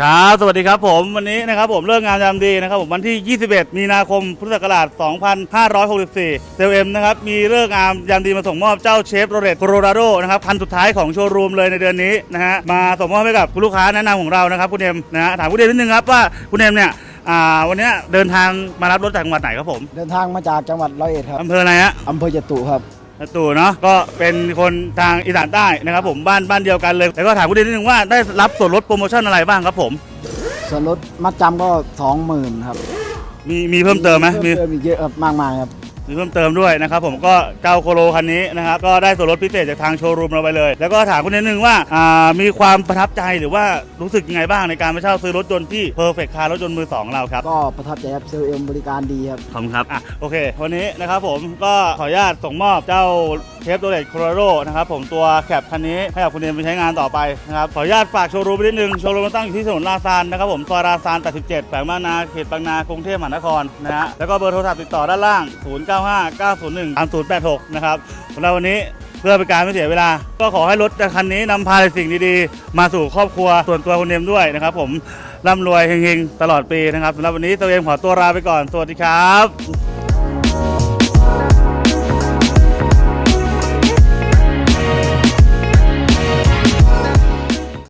ครับสวัสดีครับผมวันนี้นะครับผมเลิกงานยามดีนะครับผมวันที่ 21 มีนาคมพุทธศักราช 2564 เซลเอ็มนะครับมีเลิกงามยามดีมาส่งมอบเจ้าเชฟโรเลตโคโรราโดนะครับคันสุดท้ายของโชว์รูมเลยในเดือนนี้นะฮะมาส่งมอบให้กับคุณลูกค้าแนะนำของเรานะครับคุณเอ็มนะฮะถามคุณเอ็มนิดนึงครับว่าคุณเอ็มเนี่ยอ่าวันเนี้ยเดินทางมารับรถจากจังหวัดไหนครับผมเดินทางมาจากจังหวัดร้อยเอ็ดครับอำเภออะไรฮะอำเภอจตุครับ ตู่เนาะก็เป็นคนทางอีสานใต้นะครับผมบ้านบ้านเดียวกันเลย แล้วก็ถามคุณเอ็มนิดนึงว่าได้รับส่วนลดโปรโมชั่นอะไรบ้างครับผม ส่วนลดมัดจำก็สองหมื่นครับ มีมีเพิ่มเติมไหมมีเพิ่มอีกเยอะครับมากมายครับ มีเพิ่มเติมด้วยนะครับผมก็เจ้าโคโลคันนี้นะครับก็ได้ส่วนลดพิเศษจากทางโชว์รูมเราไปเลย แล้วก็ถามคุณนิดนึงว่าอ่ามีความประทับใจหรือว่ารู้สึกยังไงบ้างในการมาเช่าซื้อรถยนต์ที่ Perfect Car รถยนต์มือสองเราครับก็ประทับใจครับเซลล์เอ็มบริการดีครับขอบคุณครับอะโอเค วันนี้นะครับผมก็ขออนุญาตส่งมอบเจ้าเทปโดเลตโคโรโรนะครับผมตัวแคปคันนี้ให้กับคุณเอ็มไปใช้งานต่อไปนะครับขออนุญาตฝากโชว์รูมไปนิดนึงโชว์รูมตั้งอยู่ที่ถนนลาซานนะครับผมซอยลาซาน87แขวงบางนาเขตบางนากรุงเทพมหานครนะฮะแล้วก็เบอร์โทรศัพท์ติดต่อด้านล่าง95 901 3086 นะครับสำหรับวันนี้เพื่อเป็นการไม่เสียเวลา ก็ขอให้รถคันนี้นำพาแต่สิ่งดีๆ มาสู่ครอบครัวส่วนตัวคุณเอ็มด้วยนะครับผมร่ำรวยเฮงๆ ตลอดปีนะครับสำหรับวันนี้ตัวเองขอตัวลาไปก่อน สวัสดีครับ